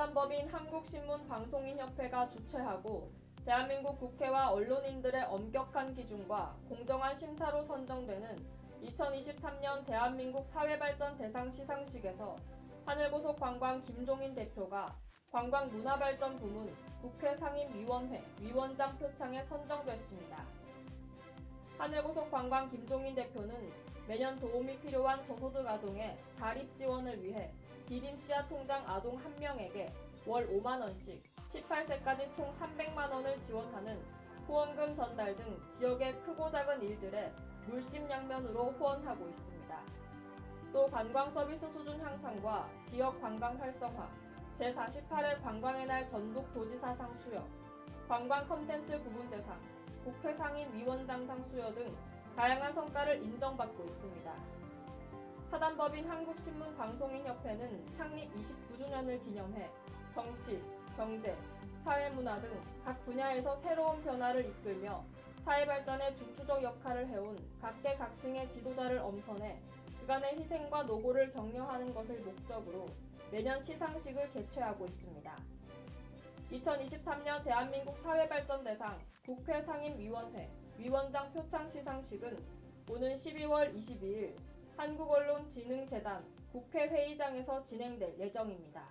한국신문방송인협회가 주최하고 대한민국 국회와 언론인들의 엄격한 기준과 공정한 심사로 선정되는 2023년 대한민국 사회발전 대상 시상식에서 하늘보석 관광 김종인 대표가 관광문화발전 부문 국회 상임위원회 위원장 표창에 선정됐습니다. 하늘보석 관광 김종인 대표는 매년 도움이 필요한 저소득 아동의 자립 지원을 위해 디딤씨앗 통장 아동 1명에게 월 5만원씩 18세까지 총 300만원을 지원하는 후원금 전달 등 지역의 크고 작은 일들에 물심양면으로 후원하고 있습니다. 또 관광 서비스 수준 향상과 지역 관광 활성화, 제48회 관광의 날 전북 도지사상 수여, 관광 콘텐츠 부분 대상, 국회 상임위원장상 수여 등 다양한 성과를 인정받고 있습니다. 사단법인 한국신문방송인협회는 창립 29주년을 기념해 정치, 경제, 사회문화 등 각 분야에서 새로운 변화를 이끌며 사회 발전에 중추적 역할을 해온 각계각층의 지도자를 엄선해 그간의 희생과 노고를 격려하는 것을 목적으로 매년 시상식을 개최하고 있습니다. 2023년 대한민국 사회발전대상 국회 상임위원회 위원장 표창 시상식은 오는 12월 22일 한국언론진흥재단 국회 회의장에서 진행될 예정입니다.